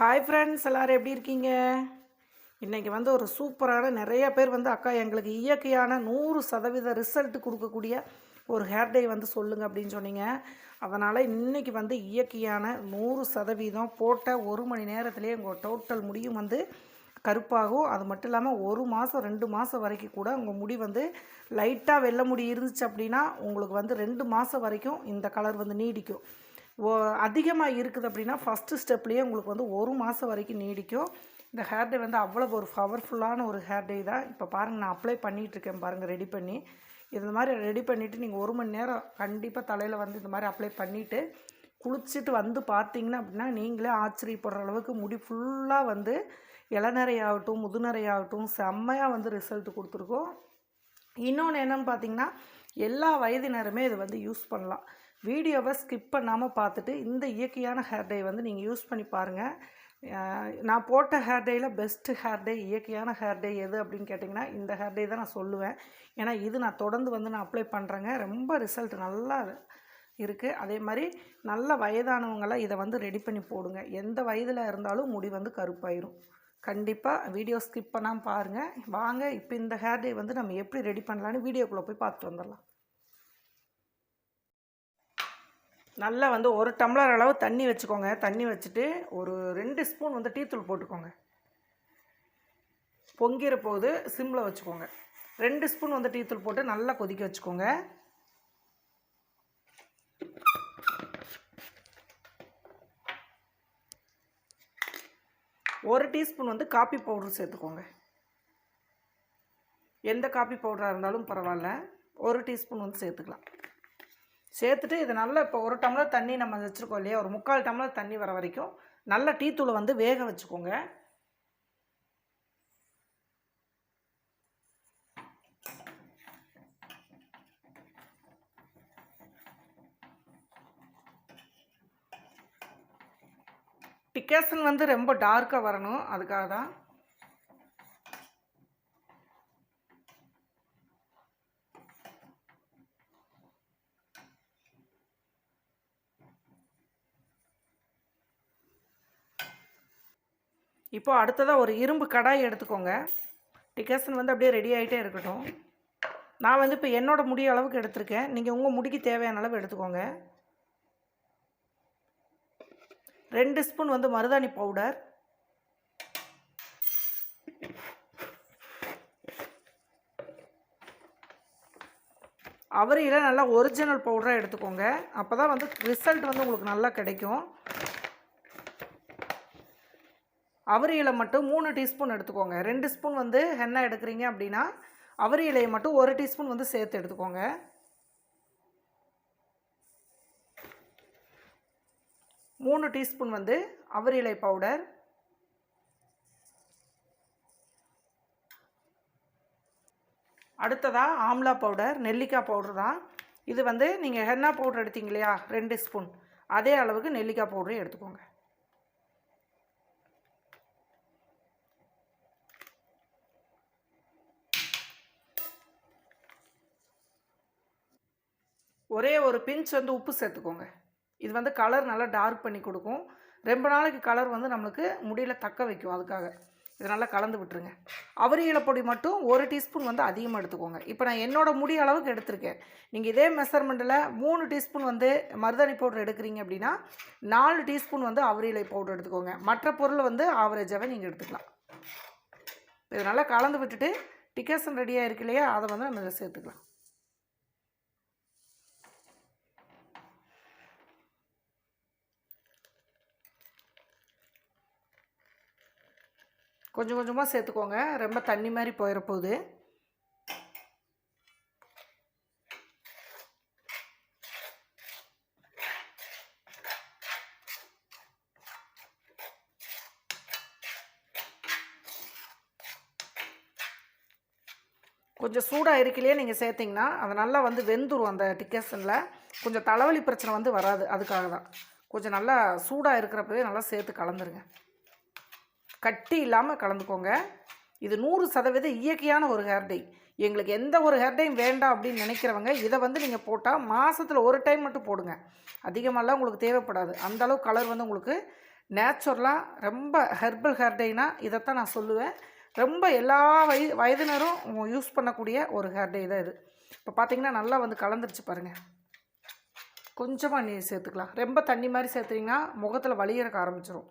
Hi friends எல்லோரும் எப்படி இருக்கீங்க? இன்றைக்கி வந்து ஒரு சூப்பரான நிறைய பேர் வந்து அக்கா எங்களுக்கு இயற்கையான நூறு சதவீத ரிசல்ட் கொடுக்கக்கூடிய ஒரு ஹேர் டை வந்து சொல்லுங்கள் அப்படின்னு சொன்னீங்க. அதனால் இன்றைக்கி வந்து இயற்கையான நூறு சதவீதம் போட்ட ஒரு மணி நேரத்திலே உங்கள் டோட்டல் முடியும் வந்து கருப்பாகும். அது மட்டும் இல்லாமல் ஒரு மாதம் ரெண்டு மாதம் வரைக்கும் கூட உங்கள் முடி வந்து லைட்டாக வெள்ளை முடி இருந்துச்சு அப்படின்னா உங்களுக்கு வந்து ரெண்டு மாதம் வரைக்கும் இந்த கலர் வந்து நீடிக்கும். அதிகமாக இருக்குது அப்படின்னா ஃபஸ்ட்டு ஸ்டெப்லேயே உங்களுக்கு வந்து ஒரு மாதம் வரைக்கும் நீடிக்கும். இந்த ஹேர் டே வந்து அவ்வளோ ஒரு பவர்ஃபுல்லான ஒரு ஹேர் டே தான். இப்போ பாருங்கள் நான் அப்ளை பண்ணிகிட்ருக்கேன் பாருங்கள் ரெடி பண்ணி. இந்த மாதிரி ரெடி பண்ணிவிட்டு நீங்கள் ஒரு மணி நேரம் கண்டிப்பாக தலையில் வந்து இந்த மாதிரி அப்ளை பண்ணிவிட்டு குளிச்சுட்டு வந்து பார்த்தீங்கன்னா அப்படின்னா நீங்களே ஆச்சரியப்படுற அளவுக்கு முடி ஃபுல்லாக வந்து இளநரையாகட்டும் முதுநரையாகட்டும் செம்மையாக வந்து ரிசல்ட் கொடுத்துருக்கோம். இன்னொன்று என்னென்னு பார்த்தீங்கன்னா எல்லா வயதினருமே இது வந்து யூஸ் பண்ணலாம். வீடியோவை ஸ்கிப் பண்ணாமல் பார்த்துட்டு இந்த இயற்கையான ஹேர்டை வந்து நீங்கள் யூஸ் பண்ணி பாருங்கள் நான் போட்ட ஹேர் டேயில் பெஸ்ட்டு ஹேர் டே இயற்கையான ஹேர் டே எது அப்படின்னு கேட்டிங்கன்னா இந்த ஹேர் டே தான் நான் சொல்லுவேன். ஏன்னா இது நான் தொடர்ந்து வந்து நான் அப்ளை பண்ணுறேங்க ரொம்ப ரிசல்ட் நல்லா இருக்குது அதே மாதிரி நல்ல வயதானவங்களாம் இதை வந்து ரெடி பண்ணி போடுங்க. எந்த வயதில் இருந்தாலும் முடி வந்து கருப்பாயிரும். கண்டிப்பாக வீடியோ ஸ்கிப் பண்ணாமல் பாருங்கள் வாங்க இப்போ இந்த ஹேர் டே வந்து நம்ம எப்படி ரெடி பண்ணலான்னு வீடியோக்குள்ளே போய் பார்த்துட்டு வந்துடலாம். நல்லா வந்து ஒரு டம்ளர் அளவு தண்ணி வச்சுக்கோங்க. தண்ணி வச்சுட்டு ஒரு ரெண்டு ஸ்பூன் வந்து டீத்தூள் போட்டுக்கோங்க. பொங்கிற போது சிம்மில் வச்சுக்கோங்க. ரெண்டு ஸ்பூன் வந்து டீத்தூள் போட்டு நல்லா கொதிக்க வச்சுக்கோங்க. ஒரு டீஸ்பூன் வந்து காப்பி பவுடர் சேர்த்துக்கோங்க. எந்த காப்பி பவுடராக இருந்தாலும் பரவாயில்ல. ஒரு டீஸ்பூன் வந்து சேர்த்துக்கலாம். சேர்த்துட்டு இது நல்லா இப்போ ஒரு டம்ளர் தண்ணி நம்ம வச்சுருக்கோம் இல்லையா? ஒரு முக்கால் டம்ளர் தண்ணி வர வரைக்கும் நல்ல டீத்தூளை வந்து வேக வச்சுக்கோங்க. டிக்கேசன் வந்து ரொம்ப டார்க்காக வரணும். அதுக்காக தான் இப்போ அடுத்ததாக ஒரு இரும்பு கடாய் எடுத்துக்கோங்க. டிக்கேசன் வந்து அப்படியே ரெடி ஆகிட்டே இருக்கட்டும். நான் வந்து இப்போ என்னோட முடிய அளவுக்கு எடுத்திருக்கேன். நீங்கள் உங்கள் முடிக்கு தேவையான அளவு எடுத்துக்கோங்க. ரெண்டு ஸ்பூன் வந்து மருதாணி பவுடர். அவரையில் நல்லா ஒரிஜினல் பவுடராக எடுத்துக்கோங்க. அப்போ தான் வந்து ரிசல்ட் வந்து உங்களுக்கு நல்லா கிடைக்கும். அவரி இலை மட்டும் மூணு டீஸ்பூன் எடுத்துக்கோங்க. ரெண்டு ஸ்பூன் வந்து எண்ணெய் எடுக்கிறீங்க அப்படின்னா அவரி இலையை மட்டும் ஒரு டீஸ்பூன் வந்து சேர்த்து எடுத்துக்கோங்க. மூணு டீஸ்பூன் வந்து அவரி இலை பவுடர். அடுத்ததாக ஆம்லா பவுடர் நெல்லிக்காய் பவுடர் தான். இது வந்து நீங்கள் ஹென்னா பவுடர் எடுத்தீங்க இல்லையா? ரெண்டு ஸ்பூன். அதே அளவுக்கு நெல்லிக்காய் பவுடரும் எடுத்துக்கோங்க. ஒரே ஒரு பிஞ்ச் வந்து உப்பு சேர்த்துக்கோங்க. இது வந்து கலர் நல்லா டார்க் பண்ணி கொடுக்கும். ரொம்ப நாளைக்கு கலர் வந்து நம்மளுக்கு முடியில் தக்க வைக்கும் அதுக்காக. இது நல்லா கலந்து விட்டுருங்க. அவரி பொடி மட்டும் ஒரு டீஸ்பூன் வந்து அதிகமாக எடுத்துக்கோங்க. இப்போ நான் என்னோடய முடி அளவுக்கு எடுத்திருக்கேன். நீங்கள் இதே மெஷர்மெண்ட்டில் மூணு டீஸ்பூன் வந்து மருதாணி பவுடர் எடுக்கிறீங்க அப்படின்னா நாலு டீஸ்பூன் வந்து அவரியலை பவுடர் எடுத்துக்கோங்க. மற்ற பொருள் வந்து ஆவரேஜாகவே நீங்கள் எடுத்துக்கலாம். இது நல்லா கலந்து விட்டுட்டு டிக்கேசன் ரெடியாக இருக்கு இல்லையா? அதை வந்து நம்ம சேர்த்துக்கலாம். கொஞ்சம் கொஞ்சமாக சேர்த்துக்கோங்க. ரொம்ப தண்ணி மாதிரி போயிடப்போகுது கொஞ்சம் சூடாக இருக்கிலேயே நீங்கள் சேர்த்திங்கன்னா அது நல்லா வந்து வெந்துடும் அந்த டிக்கேஷனில் கொஞ்சம் தலைவலி பிரச்சனை வந்து வராது அதுக்காக தான் கொஞ்சம் நல்லா சூடாக இருக்கிறப்பவே நல்லா சேர்த்து கலந்துருங்க. கட்டி இல்லாமல் கலந்துக்கோங்க. இது நூறு சதவீத இயற்கையான ஒரு ஹேர் டை எங்களுக்கு எந்த ஒரு ஹேர் டைம் வேண்டாம் அப்படின்னு நினைக்கிறவங்க இதை வந்து நீங்கள் போட்டால் மாதத்தில் ஒரு டைம் மட்டும் போடுங்க. அதிகமாகலாம் உங்களுக்கு தேவைப்படாது. அந்த அளவு கலர் வந்து உங்களுக்கு நேச்சுரலாக ரொம்ப ஹெர்பல் ஹேர் டேனா இதைத்தான் நான் சொல்லுவேன். ரொம்ப எல்லா வய வயதினரும் யூஸ் பண்ணக்கூடிய ஒரு ஹேர்டே தான் இது. இப்போ பார்த்தீங்கன்னா நல்லா வந்து கலந்துருச்சு பாருங்கள் கொஞ்சமாக நீர் சேர்த்துக்கலாம். ரொம்ப தண்ணி மாதிரி சேர்த்துட்டிங்கன்னா முகத்தில் வலியறக்க ஆரம்பிச்சிடும்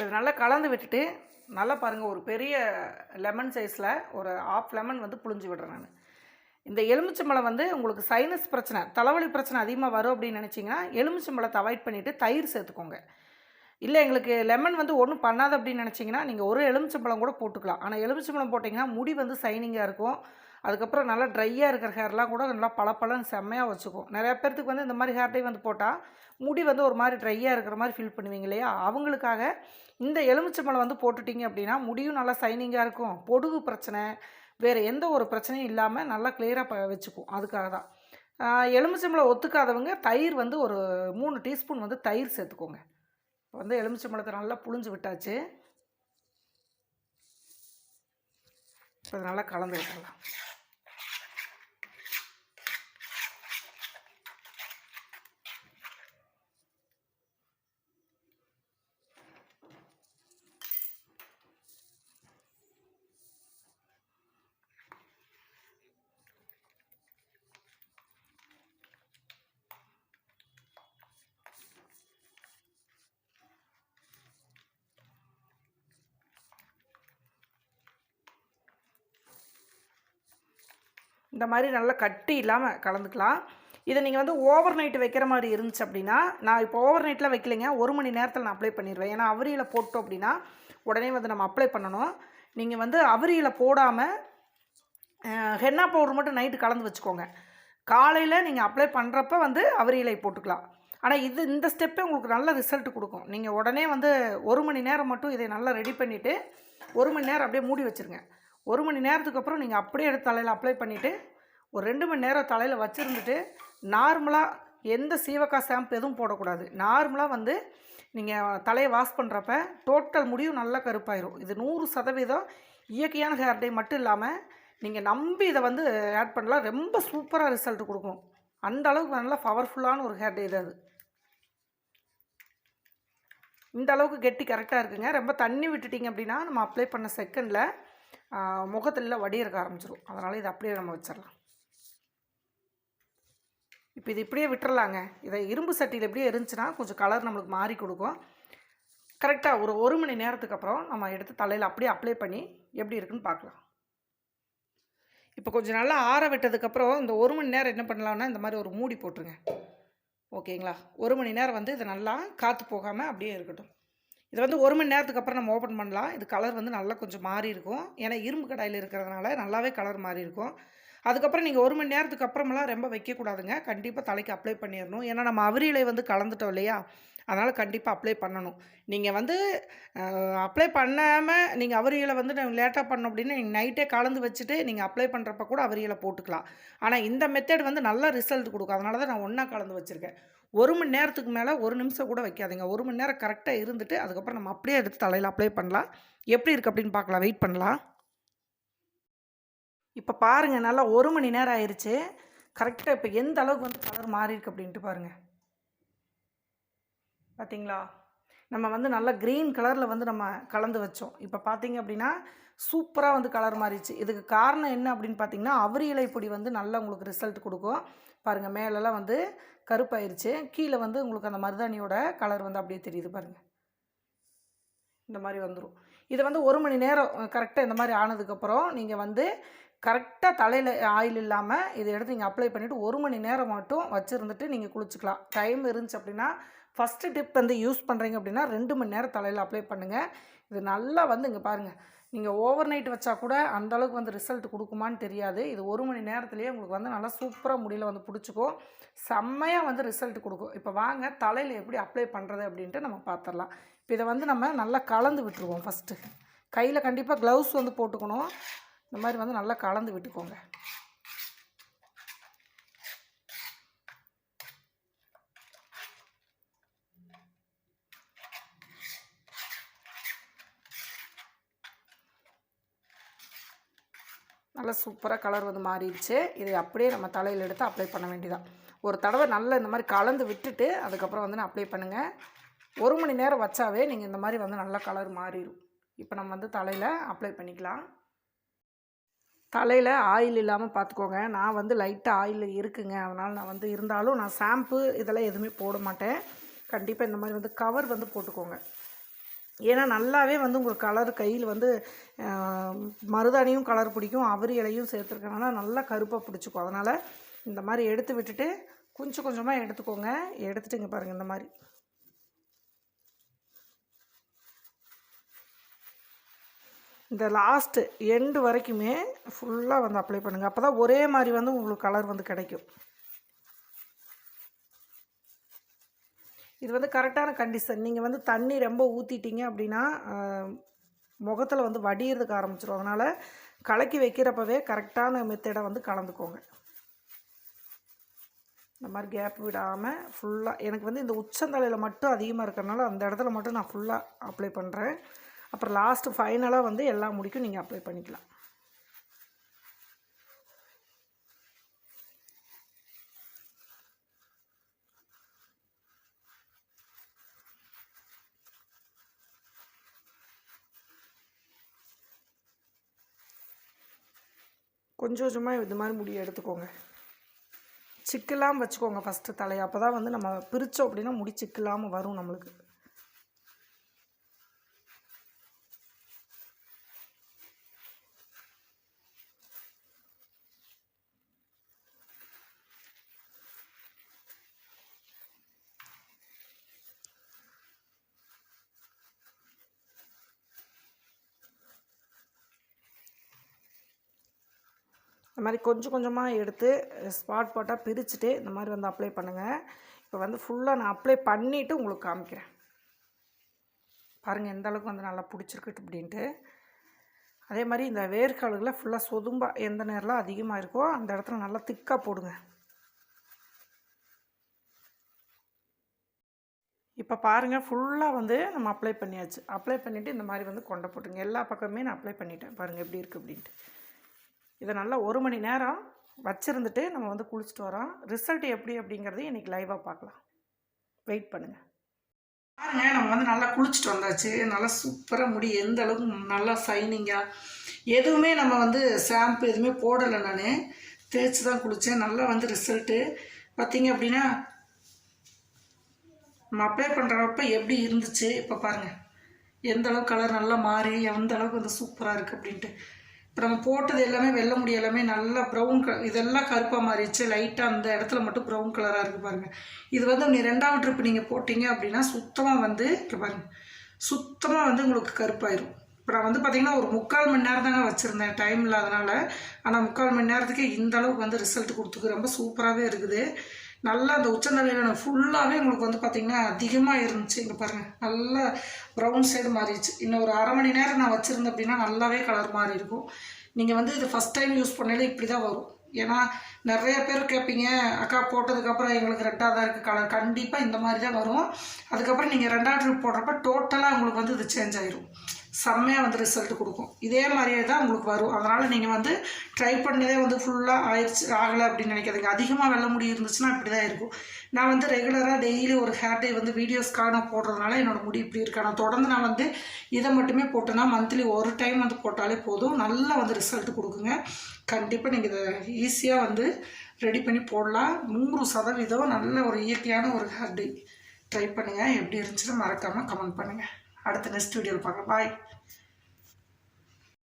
இது நல்லா கலந்து விட்டுட்டு நல்லா பாருங்கள் ஒரு பெரிய லெமன் சைஸில் ஒரு ஆஃப் லெமன் வந்து புழிஞ்சு விடுறேன் நான். இந்த எலுமிச்சம்பழம் வந்து உங்களுக்கு சைனஸ் பிரச்சனை தலைவலி பிரச்சனை அதிகமாக வரும் அப்படின்னு நினச்சிங்கன்னா எலுமிச்சம்பழத்தை அவாய்ட் பண்ணிவிட்டு தயிர் சேர்த்துக்கோங்க. இல்லை எங்களுக்கு லெமன் வந்து ஒன்றும் பண்ணாது அப்படின்னு நினச்சிங்கன்னா நீங்கள் ஒரு எலுமிச்சம்பழம் கூட போட்டுக்கலாம். ஆனால் எலுமிச்சம்பழம் போட்டிங்கன்னா முடி வந்து சைனிங்காக இருக்கும். அதுக்கப்புறம் நல்லா ட்ரையாக இருக்கிற ஹேர்லாம் கூட நல்லா பளபளன்னு செம்மையாக வச்சுக்கும். நிறையா பேர்த்துக்கு வந்து இந்த மாதிரி ஹேர் டை வந்து போட்டால் முடி வந்து ஒரு மாதிரி ட்ரையாக இருக்கிற மாதிரி ஃபீல் பண்ணுவீங்க இல்லையா? அவங்களுக்காக இந்த எலுமிச்சம்பழம் வந்து போட்டுட்டிங்க அப்படின்னா முடியும் நல்லா சைனிங்காக இருக்கும். பொடுகு பிரச்சனை வேறு எந்த ஒரு பிரச்சனையும் இல்லாமல் நல்லா கிளியராக ப வச்சுக்கும். அதுக்காக தான். எலுமிச்சம்பழம் ஒத்துக்காதவங்க தயிர் வந்து ஒரு மூணு டீஸ்பூன் வந்து தயிர் சேர்த்துக்கோங்க. வந்து எலுமிச்சம்பழத்தை நல்லா புழிஞ்சு விட்டாச்சு. இப்போ நல்லா கலந்து விட்டுடலாம். இந்த மாதிரி நல்லா கட்டி இல்லாமல் கலந்துக்கலாம். இதை நீங்கள் வந்து ஓவர் நைட் வைக்கிற மாதிரி இருந்துச்சு அப்படின்னா நான் இப்போ ஓவர் நைட்டில் வைக்கலைங்க. ஒரு மணி நேரத்தில் நான் அப்ளை பண்ணிடுவேன் ஏன்னா அவரியில் போட்டோம் அப்படின்னா உடனே வந்து நம்ம அப்ளை பண்ணணும். நீங்கள் வந்து அவரியில் போடாமல் ஹென்னா பவுடர் மட்டும் நைட்டு கலந்து வச்சுக்கோங்க. காலையில் நீங்கள் அப்ளை பண்ணுறப்ப வந்து அவரியிலை போட்டுக்கலாம். ஆனால் இது இந்த ஸ்டெப்பே உங்களுக்கு நல்ல ரிசல்ட் கொடுக்கும். நீங்கள் உடனே வந்து ஒரு மணி நேரம் மட்டும் இதை நல்லா ரெடி பண்ணிவிட்டு ஒரு மணி நேரம் அப்படியே மூடி வச்சுருங்க. ஒரு மணி நேரத்துக்கு அப்புறம் நீங்கள் அப்படியே எடுத்து தலையில் அப்ளை பண்ணிவிட்டு ஒரு ரெண்டு மணி நேரம் தலையில் வச்சுருந்துட்டு நார்மலாக எந்த சீவக்காய் ஷாம்பு எதுவும் போடக்கூடாது. நார்மலாக வந்து நீங்கள் தலையை வாஷ் பண்ணுறப்ப டோட்டல் முடியும் நல்லா கருப்பாயிரும். இது நூறு சதவீதம் இயற்கையான ஹேர் டே மட்டும் இல்லாமல் நீங்கள் நம்பி இதை வந்து ஆட் பண்ணலாம். ரொம்ப சூப்பராக ரிசல்ட் கொடுக்கும். அந்த அளவுக்கு நல்லா பவர்ஃபுல்லான ஒரு ஹேர் டே இது அது. இந்த அளவுக்கு கெட்டி கரெக்டாக இருக்குங்க. ரொம்ப தண்ணி விட்டுட்டிங்க அப்படின்னா நம்ம அப்ளை பண்ண செகண்டில் முகத்தில் இருக்க ஆரம்பிச்சிடும் அதனால் இதை அப்படியே நம்ம வச்சிடலாம் இப்போ இது இப்படியே விட்டுறலாங்க. இதை இரும்பு சட்டியில் எப்படியே இருந்துச்சுன்னா கொஞ்சம் கலர் நம்மளுக்கு மாறி கொடுக்கும். கரெக்டாக ஒரு ஒரு மணி நேரத்துக்கு அப்புறம் நம்ம எடுத்து தலையில் அப்படியே அப்ளை பண்ணி எப்படி இருக்குன்னு பார்க்கலாம். இப்போ கொஞ்சம் நல்லா ஆற விட்டதுக்கப்புறம் இந்த ஒரு மணி நேரம் என்ன பண்ணலாம்னா இந்த மாதிரி ஒரு மூடி போட்டுருங்க. ஓகேங்களா? ஒரு மணி நேரம் வந்து இது நல்லா காற்று போகாமல் அப்படியே இருக்கட்டும். இது வந்து ஒரு மணி நேரத்துக்கு அப்புறம் நம்ம ஓப்பன் பண்ணலாம். இது கலர் வந்து நல்லா கொஞ்சம் மாறி இருக்கும். ஏன்னா இரும்பு கடாயில் இருக்கிறதுனால நல்லாவே கலர் மாறி இருக்கும். அதுக்கப்புறம் நீங்கள் ஒரு மணி நேரத்துக்கு அப்புறமெல்லாம் ரொம்ப வைக்கக்கூடாதுங்க. கண்டிப்பாக தலைக்கு அப்ளை பண்ணிடணும் ஏன்னா நம்ம அவரியிலை வந்து கலந்துட்டோம் இல்லையா? அதனால் கண்டிப்பாக அப்ளை பண்ணணும். நீங்கள் வந்து அப்ளை பண்ணாமல் நீங்கள் அவரியலை வந்து லேட்டாக பண்ணோம் அப்படின்னா நீங்கள் நைட்டே கலந்து வச்சுட்டு நீங்கள் அப்ளை பண்ணுறப்ப கூட அவரியலை போட்டுக்கலாம். ஆனால் இந்த மெத்தட் வந்து நல்ல ரிசல்ட் கொடுக்கும். அதனால தான் நான் ஒன்றா கலந்து வச்சுருக்கேன். ஒரு மணி நேரத்துக்கு மேலே ஒரு நிமிஷம் கூட வைக்காதீங்க. ஒரு மணி நேரம் கரெக்டாக இருந்துட்டு அதுக்கப்புறம் நம்ம அப்படியே எடுத்து தலையில் அப்ளை பண்ணலாம். எப்படி இருக்குது அப்படின்னு பார்க்கலாம். வெயிட் பண்ணலாம். இப்போ பாருங்கள் நல்லா ஒரு மணி நேரம் ஆயிடுச்சு கரெக்டாக இப்போ எந்த அளவுக்கு வந்து கலர் மாறியிருக்கு அப்படின்ட்டு பாருங்கள் பார்த்தீங்களா நம்ம வந்து நல்லா க்ரீன் கலரில் வந்து நம்ம கலந்து வச்சோம். இப்போ பார்த்தீங்க அப்படின்னா சூப்பராக வந்து கலர் மாறிடுச்சு. இதுக்கு காரணம் என்ன அப்படின்னு பார்த்தீங்கன்னா அவரி இலை பொடி வந்து நல்லா உங்களுக்கு ரிசல்ட் கொடுக்கும். பாருங்கள் மேலெல்லாம் வந்து கருப்பாயிருச்சு. கீழே வந்து உங்களுக்கு அந்த மருதாணியோட கலர் வந்து அப்படியே தெரியுது பாருங்கள் இந்த மாதிரி வந்துடும் இதை வந்து ஒரு மணி நேரம் கரெக்டாக இந்த மாதிரி ஆனதுக்கப்புறம் நீங்கள் வந்து கரெக்டாக தலையில் ஆயில் இல்லாமல் இதை எடுத்து நீங்கள் அப்ளை பண்ணிவிட்டு ஒரு மணி நேரம் மட்டும் வச்சுருந்துட்டு நீங்கள் குளிச்சுக்கலாம். டைம் இருந்துச்சு அப்படின்னா ஃபஸ்ட்டு டிப் வந்து யூஸ் பண்ணுறீங்க அப்படின்னா ரெண்டு மணி நேரம் தலையில் அப்ளை பண்ணுங்கள் இது நல்லா வந்து இங்கே பாருங்கள் நீங்கள் ஓவர் நைட் வச்சா கூட அந்தளவுக்கு வந்து ரிசல்ட் கொடுக்குமான்னு தெரியாது. இது ஒரு மணி நேரத்துலேயே உங்களுக்கு வந்து நல்லா சூப்பராக முடியல வந்து பிடிச்சிக்கும் செம்மையாக வந்து ரிசல்ட் கொடுக்கும். இப்போ வாங்க தலையில் எப்படி அப்ளை பண்ணுறது அப்படின்ட்டு நம்ம பார்த்துடலாம் இப்போ இதை வந்து நம்ம நல்லா கலந்து விட்டுருவோம் ஃபஸ்ட்டு கையில் கண்டிப்பாக க்ளவுஸ் வந்து போட்டுக்கணும். இந்த மாதிரி வந்து நல்லா கலந்து விட்டுக்கோங்க. நல்லா சூப்பராக கலர் வந்து மாறிடுச்சு. இதை அப்படியே நம்ம தலையில் எடுத்து அப்ளை பண்ண வேண்டியதான் ஒரு தடவை நல்லா இந்த மாதிரி கலந்து விட்டுட்டு அதுக்கப்புறம் வந்து அப்ளை பண்ணுங்கள் ஒரு மணி நேரம் வச்சாவே நீங்கள் இந்த மாதிரி வந்து நல்லா கலர் மாறிடும். இப்போ நம்ம வந்து தலையில் அப்ளை பண்ணிக்கலாம். தலையில் ஆயில் இல்லாமல் பார்த்துக்கோங்க நான் வந்து லைட்டாக ஆயில் இருக்குங்க. அதனால் நான் வந்து இருந்தாலும் நான் ஷாம்பு இதெல்லாம் எதுவுமே போட மாட்டேன். கண்டிப்பாக இந்த மாதிரி வந்து கவர் வந்து போட்டுக்கோங்க. ஏன்னா நல்லாவே வந்து உங்களுக்கு கலர் கையில் வந்து மருதாணியும் கலர் பிடிக்கும். அவரி இலையும் சேர்த்துருக்கனால நல்லா கருப்பாக பிடிச்சிக்கும். அதனால் இந்த மாதிரி எடுத்து விட்டுட்டு கொஞ்சம் கொஞ்சமாக எடுத்துக்கோங்க. எடுத்துட்டு இங்கே பாருங்கள் இந்த மாதிரி. இந்த லாஸ்ட்டு எண்டு வரைக்குமே ஃபுல்லாக வந்து அப்ளை பண்ணுங்கள் அப்போ தான் ஒரே மாதிரி வந்து உங்களுக்கு கலர் வந்து கிடைக்கும். இது வந்து கரெக்டான கண்டிஷன் நீங்கள் வந்து தண்ணி ரொம்ப ஊற்றிட்டீங்க அப்படின்னா முகத்தில் வந்து வடிகிறதுக்கு ஆரம்பிச்சிடும் அதனால் கலக்கி வைக்கிறப்பவே கரெக்டான மெத்தடை வந்து கலந்துக்கோங்க. இந்த மாதிரி கேப் விடாமல் ஃபுல்லாக எனக்கு வந்து இந்த உச்சந்தலையில் மட்டும் அதிகமாக இருக்கிறனால அந்த இடத்துல மட்டும் நான் ஃபுல்லாக அப்ளை பண்ணுறேன் அப்புறம் லாஸ்ட்டு ஃபைனலாக வந்து எல்லா முடிக்கும். நீங்கள் அப்ளை பண்ணிக்கலாம். கொஞ்சம் கொஞ்சமாக இது மாதிரி முடி எடுத்துக்கோங்க. சிக்கலாம் வச்சுக்கோங்க ஃபஸ்ட்டு தலையை. அப்போ தான் வந்து நம்ம பிரித்தோம் அப்படின்னா முடி சிக்கலாமல் வரும் நம்மளுக்கு. இந்த மாதிரி கொஞ்சம் கொஞ்சமாக எடுத்து ஸ்பாட் போட்டால் பிரிச்சுட்டு இந்த மாதிரி வந்து அப்ளை பண்ணுங்கள் இப்போ வந்து ஃபுல்லாக நான் அப்ளை பண்ணிவிட்டு உங்களுக்கு காமிக்கிறேன். பாருங்கள் எந்த அளவுக்கு வந்து நல்லா பிடிச்சிருக்கு அப்படின்ட்டு. அதே மாதிரி இந்த வேர்க்காலுகளை ஃபுல்லாக சொதும்பாக எந்த நேரம்லாம் அதிகமாக இருக்கோ அந்த இடத்துல நல்லா திக்காக போடுங்க. இப்போ பாருங்கள் ஃபுல்லாக வந்து நம்ம அப்ளை பண்ணியாச்சு. அப்ளை பண்ணிவிட்டு இந்த மாதிரி வந்து கொண்டை போட்டுங்க எல்லா பக்கமே நான் அப்ளை பண்ணிட்டேன். பாருங்கள் எப்படி இருக்குது அப்படின்ட்டு. இதை நல்லா ஒரு மணி நேரம் வச்சுருந்துட்டு நம்ம வந்து குளிச்சுட்டு வரோம். ரிசல்ட் எப்படி அப்படிங்கிறதையும் இன்றைக்கி லைவாக பார்க்கலாம். வெயிட் பண்ணுங்கள் பாருங்க நம்ம வந்து நல்லா குளிச்சுட்டு வந்தாச்சு. நல்லா சூப்பராக முடி எந்த அளவுக்கு நல்லா சைனிங்காக எதுவுமே நம்ம வந்து ஷாம்பு எதுவுமே போடலை நான். தேய்ச்சி தான் குளித்தேன் நல்லா வந்து ரிசல்ட்டு. பார்த்தீங்க அப்படின்னா நம்ம அப்ளை பண்ணுறப்ப எப்படி இருந்துச்சு? இப்போ பாருங்கள் எந்த அளவுக்கு கலர் நல்லா மாறி எந்த அளவுக்கு வந்து சூப்பராக இருக்குது அப்படின்ட்டு. இப்போ நம்ம போட்டது எல்லாமே வெள்ளை முடி எல்லாமே நல்லா ப்ரௌன் கலர் இதெல்லாம் கருப்பாக மாறிடுச்சு லைட்டாக அந்த இடத்துல மட்டும் ப்ரௌன் கலராக இருக்குது பாருங்கள் இது வந்து நீ ரெண்டாவது ட்ரிப் நீங்கள் போட்டிங்க அப்படின்னா சுத்தமாக வந்து இப்போ பாருங்கள் சுத்தமாக வந்து உங்களுக்கு கருப்பாயிரும். இப்போ நான் வந்து பார்த்தீங்கன்னா ஒரு முக்கால் மணி நேரம் தாங்க வச்சுருந்தேன் டைம் இல்லாதனால. ஆனால் முக்கால் மணி நேரத்துக்கே இந்த அளவுக்கு வந்து ரிசல்ட் கொடுத்துக்கு ரொம்ப சூப்பராகவே இருக்குது. நல்லா அந்த உச்சந்தலையில் ஃபுல்லாகவே உங்களுக்கு வந்து பார்த்திங்கன்னா அதிகமாக இருந்துச்சு. இங்கே பாருங்கள் நல்லா ப்ரௌன் சைடு மாறிடுச்சு. இன்னும் ஒரு அரை மணி நேரம் நான் வச்சுருந்தேன் அப்படின்னா நல்லாவே கலர் மாறி இருக்கும். நீங்கள் வந்து இது ஃபஸ்ட் டைம் யூஸ் பண்ணல இப்படி தான் வரும். ஏன்னா நிறைய பேர் கேட்பீங்க அக்கா போட்டதுக்கப்புறம் எங்களுக்கு ரெட்டாக தான் இருக்குது கலர் கண்டிப்பாக இந்த மாதிரி தான் வரும். அதுக்கப்புறம் நீங்கள் ரெண்டாவது ட்ரிப் போடுறப்ப டோட்டலாக உங்களுக்கு வந்து இது சேஞ்ச் ஆயிரும். செம்மையாக வந்து ரிசல்ட் கொடுக்கும். இதே மாதிரியே தான் உங்களுக்கு வரும். அதனால் நீங்கள் வந்து ட்ரை பண்ணதே வந்து ஃபுல்லாக ஆயிடுச்சு ஆகலை அப்படின்னு நினைக்காதீங்க. அதிகமாக வெள்ள முடி இருந்துச்சுன்னா இப்படி தான் இருக்கும். நான் வந்து ரெகுலராக டெய்லி ஒரு ஹேர் டே வந்து வீடியோஸ்க்காக நான் போடுறதுனால என்னோடய முடி இப்படி இருக்கு. நான் தொடர்ந்து நான் வந்து இதை மட்டுமே போட்டேன்னா மந்த்லி ஒரு டைம் வந்து போட்டாலே போதும். நல்லா வந்து ரிசல்ட் கொடுக்குங்க. கண்டிப்பாக நீங்கள் இதை ஈஸியாக வந்து ரெடி பண்ணி போடலாம். நூறு சதவீதம் நல்ல ஒரு இயற்கையான ஒரு ஹேர் டே ட்ரை பண்ணுங்கள் எப்படி இருந்துச்சுன்னு மறக்காமல் கமெண்ட் பண்ணுங்கள் அடுத்த நெக்ஸ்ட் வீடியோவில் பார்க்கலாம். பாய்